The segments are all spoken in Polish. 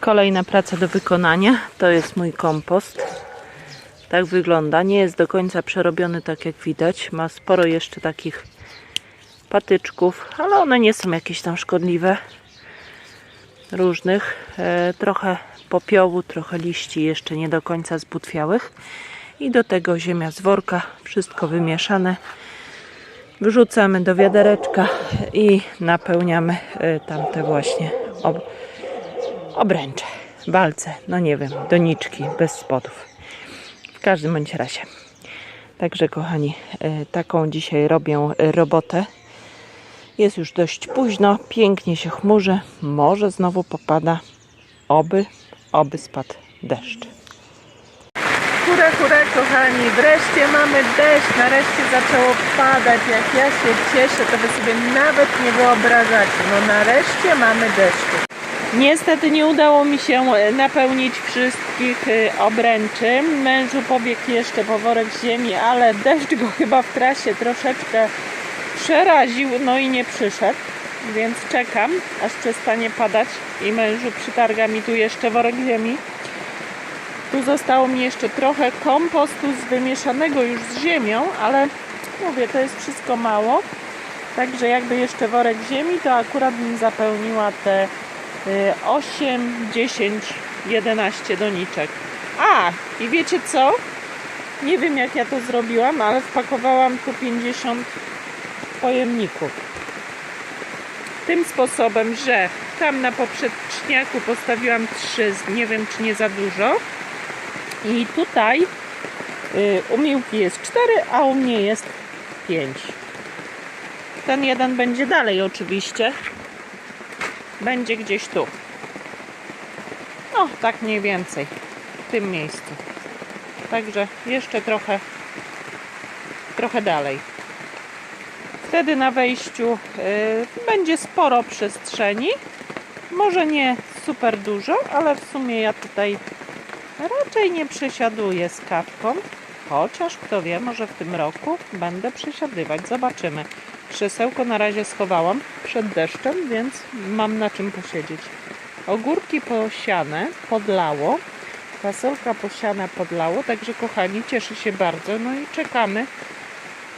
Kolejna praca do wykonania. To jest mój kompost. Tak wygląda. Nie jest do końca przerobiony, tak jak widać. Ma sporo jeszcze takich patyczków, ale one nie są jakieś tam szkodliwe. Różnych. E, trochę popiołu, trochę liści jeszcze nie do końca zbutwiałych. I do tego ziemia z worka. Wszystko wymieszane. Wrzucamy do wiadereczka i napełniamy e, tamte właśnie obręcze, balce, no nie wiem, doniczki bez spodów. W każdym bądź razie. Także kochani, e, taką dzisiaj robię e, robotę. Jest już dość późno, pięknie się chmurzy, może znowu popada, oby, oby spadł deszcz. Hurra, hurra kochani, wreszcie mamy deszcz, nareszcie zaczęło padać, jak ja się cieszę, to wy sobie nawet nie wyobrażacie, no nareszcie mamy deszcz. Niestety nie udało mi się e, napełnić wszystkich e, obręczy. Mężu pobiegł jeszcze po worek ziemi, ale deszcz go chyba w trasie troszeczkę przeraził, no i nie przyszedł. Więc czekam, aż przestanie padać i mężu przytarga mi tu jeszcze worek ziemi. Tu zostało mi jeszcze trochę kompostu z wymieszanego już z ziemią, ale mówię, to jest wszystko mało. Także jakby jeszcze worek ziemi, to akurat bym zapełniła te 8, 10, 11 doniczek. A, i wiecie co? Nie wiem jak ja to zrobiłam, ale wpakowałam tu 50 pojemników. Tym sposobem, że tam na poprzeczniaku postawiłam 3, nie wiem czy nie za dużo. I tutaj y, u Miłki jest 4, a u mnie jest 5. Ten jeden będzie dalej oczywiście. Będzie gdzieś tu. No, tak mniej więcej. W tym miejscu. Także jeszcze trochę trochę dalej. Wtedy na wejściu y, będzie sporo przestrzeni. Może nie super dużo, ale w sumie ja tutaj raczej nie przesiaduję z kawką. Chociaż kto wie, może w tym roku będę przesiadywać. Zobaczymy. Krzesełko na razie schowałam przed deszczem, więc mam na czym posiedzieć. Ogórki posiane podlało. Fasolka posiana podlało, także kochani, cieszę się bardzo. No i czekamy,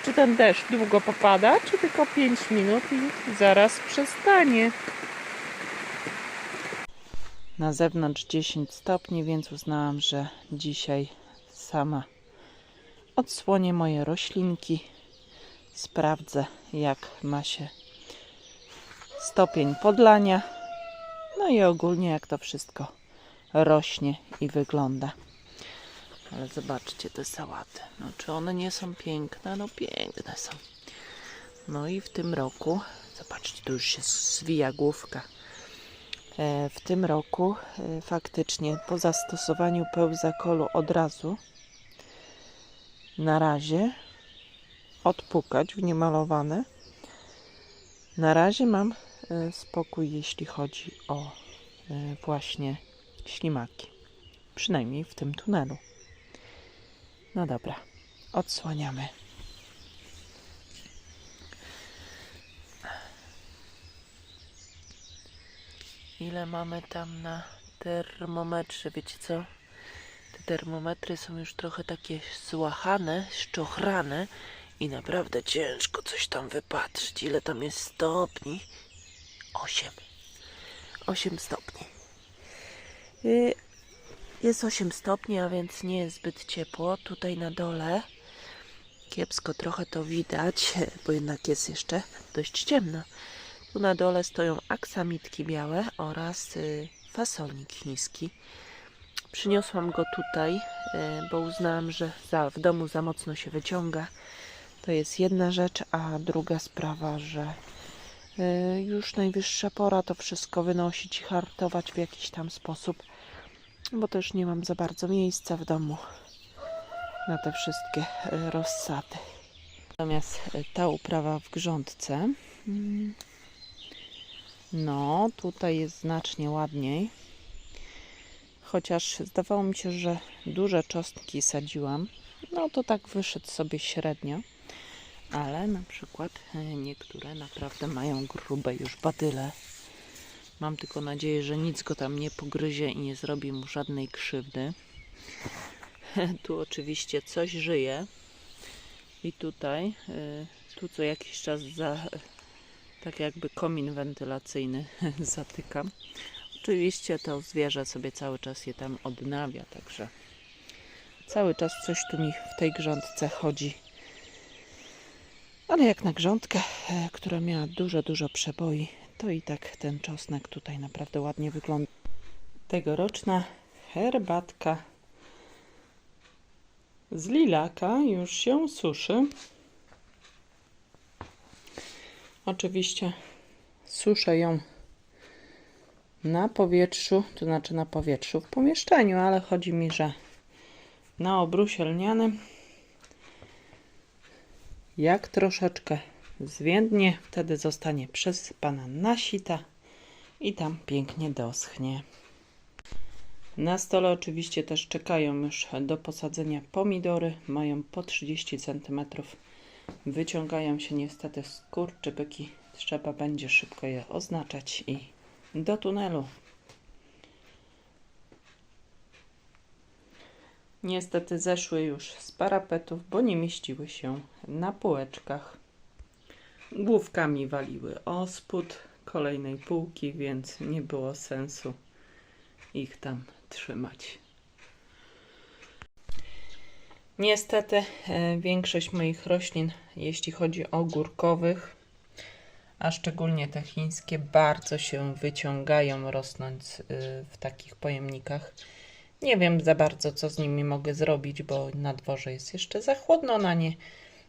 czy ten deszcz długo popada, czy tylko 5 minut i zaraz przestanie. Na zewnątrz 10 stopni, więc uznałam, że dzisiaj sama odsłonię moje roślinki. Sprawdzę, jak ma się stopień podlania. No i ogólnie, jak to wszystko rośnie i wygląda. Ale zobaczcie te sałaty. No, czy one nie są piękne? No, piękne są. No i w tym roku, zobaczcie, tu już się zwija główka. E, W tym roku e, faktycznie po zastosowaniu pełzakolu od razu na razie odpukać w niemalowane. Na razie mam e, spokój, jeśli chodzi o e, właśnie ślimaki. Przynajmniej w tym tunelu. No dobra, odsłaniamy. Ile mamy tam na termometrze? Wiecie co? Te termometry są już trochę takie złachane, szczochrane i naprawdę ciężko coś tam wypatrzyć. Ile tam jest stopni? 8. 8 stopni. Y, Jest 8 stopni, a więc nie jest zbyt ciepło. Tutaj na dole kiepsko trochę to widać, bo jednak jest jeszcze dość ciemno. Tu na dole stoją aksamitki białe oraz y, fasolnik chiński. Przyniosłam go tutaj, y, bo uznałam, że za, w domu za mocno się wyciąga. To jest jedna rzecz, a druga sprawa, że y, już najwyższa pora to wszystko wynosić i hartować w jakiś tam sposób, bo też nie mam za bardzo miejsca w domu na te wszystkie y, rozsady. Natomiast y, ta uprawa w grządce, mm, no tutaj jest znacznie ładniej. Chociaż zdawało mi się, że duże czosnki sadziłam, no to tak wyszedł sobie średnio. Ale na przykład e, niektóre naprawdę mają grube już badyle. Mam tylko nadzieję, że nic go tam nie pogryzie i nie zrobi mu żadnej krzywdy. Tu oczywiście coś żyje. I tutaj, y, tu co jakiś czas za, tak jakby komin wentylacyjny zatykam. Oczywiście to zwierzę sobie cały czas je tam odnawia, także cały czas coś tu mi w tej grządce chodzi. Ale jak na grządkę, e, która miała dużo, dużo przeboi, to i tak ten czosnek tutaj naprawdę ładnie wygląda. Tegoroczna herbatka z lilaka już się suszy. Oczywiście suszę ją na powietrzu, to znaczy na powietrzu w pomieszczeniu, ale chodzi mi, że na obrusie lnianym jak troszeczkę zwiędnie, wtedy zostanie przesypana na sita i tam pięknie doschnie. Na stole oczywiście też czekają już do posadzenia pomidory. Mają po 30 cm. Wyciągają się niestety skurczybyki. Trzeba będzie szybko je oznaczać i do tunelu. Niestety zeszły już z parapetów, bo nie mieściły się na półeczkach. Główkami waliły o spód kolejnej półki, więc nie było sensu ich tam trzymać. Niestety e, większość moich roślin, jeśli chodzi o górkowych, a szczególnie te chińskie, bardzo się wyciągają rosnąc y, w takich pojemnikach. Nie wiem za bardzo, co z nimi mogę zrobić, bo na dworze jest jeszcze za chłodno na nie.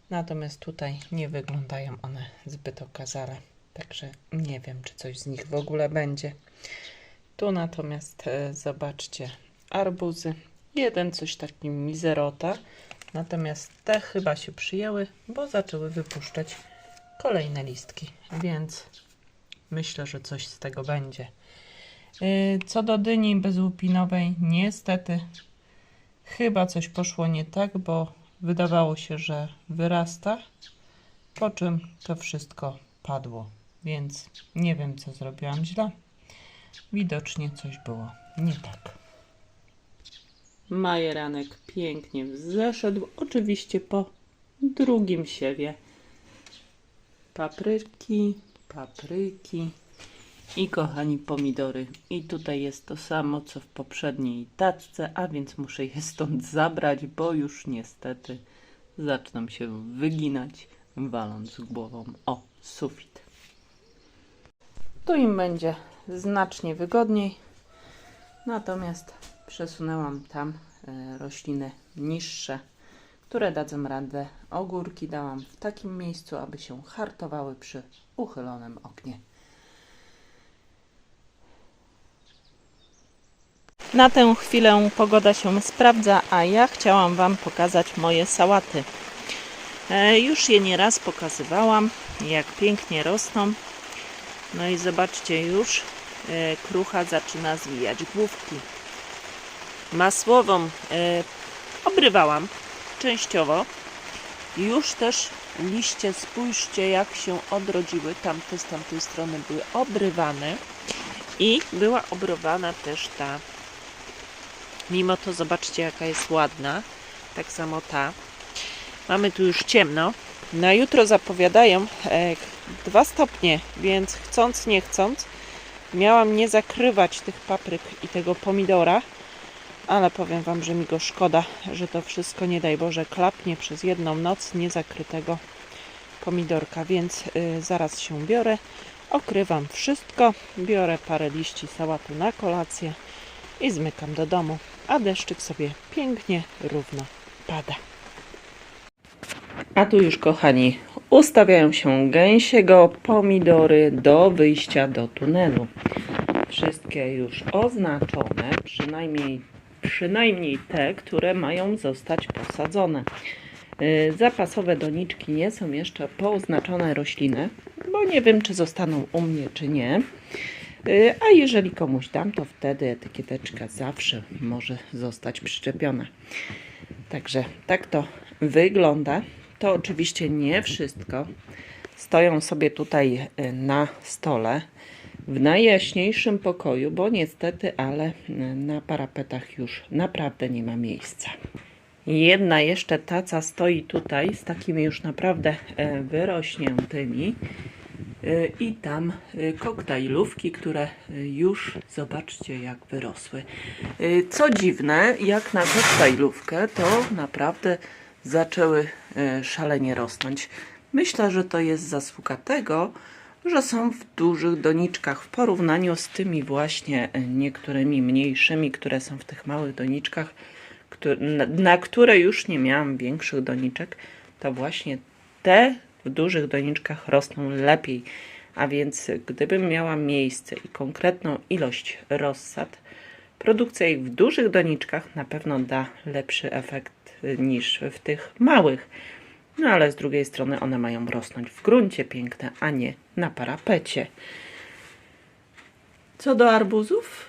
Natomiast tutaj nie wyglądają one zbyt okazale. Także nie wiem, czy coś z nich w ogóle będzie. Tu natomiast e, zobaczcie arbuzy. Jeden coś taki mizerota. Natomiast te chyba się przyjęły, bo zaczęły wypuszczać kolejne listki. Więc myślę, że coś z tego będzie. Yy, Co do dyni bezłupinowej, niestety chyba coś poszło nie tak, bo wydawało się, że wyrasta, po czym to wszystko padło. Więc nie wiem, co zrobiłam źle. Widocznie coś było nie tak. Majeranek pięknie zeszedł, oczywiście po drugim siewie. Papryki, papryki i kochani pomidory. I tutaj jest to samo, co w poprzedniej tacce, a więc muszę je stąd zabrać, bo już niestety zaczną się wyginać, waląc głową o sufit. Tu im będzie znacznie wygodniej. Natomiast przesunęłam tam e, rośliny niższe, które dadzą radę. Ogórki dałam w takim miejscu, aby się hartowały przy uchylonym oknie. Na tę chwilę pogoda się sprawdza, a ja chciałam Wam pokazać moje sałaty. E, już je nieraz pokazywałam, jak pięknie rosną. No i zobaczcie, już e, krucha zaczyna zwijać główki. Masłową e, obrywałam częściowo. Już też liście, spójrzcie jak się odrodziły. Tamte z tamtej strony były obrywane. I była obrowana też ta. Mimo to zobaczcie jaka jest ładna. Tak samo ta. Mamy tu już ciemno. Na jutro zapowiadają e, 2 stopnie, więc chcąc nie chcąc miałam nie zakrywać tych papryk i tego pomidora, ale powiem Wam, że mi go szkoda, że to wszystko nie daj Boże klapnie przez jedną noc niezakrytego pomidorka, więc y, zaraz się biorę, okrywam wszystko, biorę parę liści sałaty na kolację i zmykam do domu, a deszczyk sobie pięknie równo pada. A tu już, kochani, ustawiają się gęsiego pomidory do wyjścia do tunelu. Wszystkie już oznaczone, przynajmniej, przynajmniej te, które mają zostać posadzone. Yy, Zapasowe doniczki nie są jeszcze pooznaczone rośliny, bo nie wiem, czy zostaną u mnie, czy nie. Yy, A jeżeli komuś dam, to wtedy etykieteczka zawsze może zostać przyczepiona. Także tak to wygląda. To oczywiście nie wszystko. Stoją sobie tutaj y, na stole. w najjaśniejszym pokoju, bo niestety, ale na parapetach już naprawdę nie ma miejsca. Jedna jeszcze taca stoi tutaj z takimi już naprawdę e, wyrośniętymi. E, I tam e, koktajlówki, które e, już zobaczcie jak wyrosły. Co dziwne, jak na koktajlówkę, to naprawdę zaczęły szalenie rosnąć. Myślę, że to jest zasługa tego, że są w dużych doniczkach w porównaniu z tymi właśnie niektórymi mniejszymi, które są w tych małych doniczkach, na które już nie miałam większych doniczek, to właśnie te w dużych doniczkach rosną lepiej. A więc gdybym miała miejsce i konkretną ilość rozsad, produkcja ich w dużych doniczkach na pewno da lepszy efekt niż w tych małych. No ale z drugiej strony one mają rosnąć w gruncie piękne, a nie na parapecie. Co do arbuzów,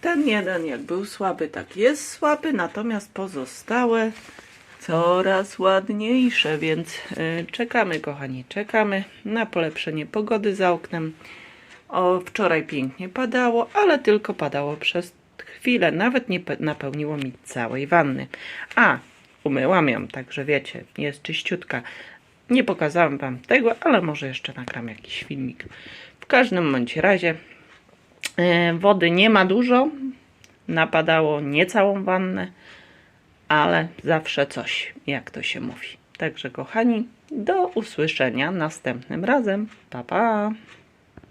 ten jeden jak był słaby, tak jest słaby, natomiast pozostałe coraz ładniejsze, więc y, czekamy, kochani, czekamy na polepszenie pogody za oknem. O, wczoraj pięknie padało, ale tylko padało przez chwilę, nawet nie pe- napełniło mi całej wanny. A, umyłam ją, także wiecie, jest czyściutka. Nie pokazałam wam tego, ale może jeszcze nagram jakiś filmik. W każdym bądź razie e, wody nie ma dużo, napadało nie całą wannę, ale zawsze coś, jak to się mówi. Także kochani, do usłyszenia następnym razem. Pa pa!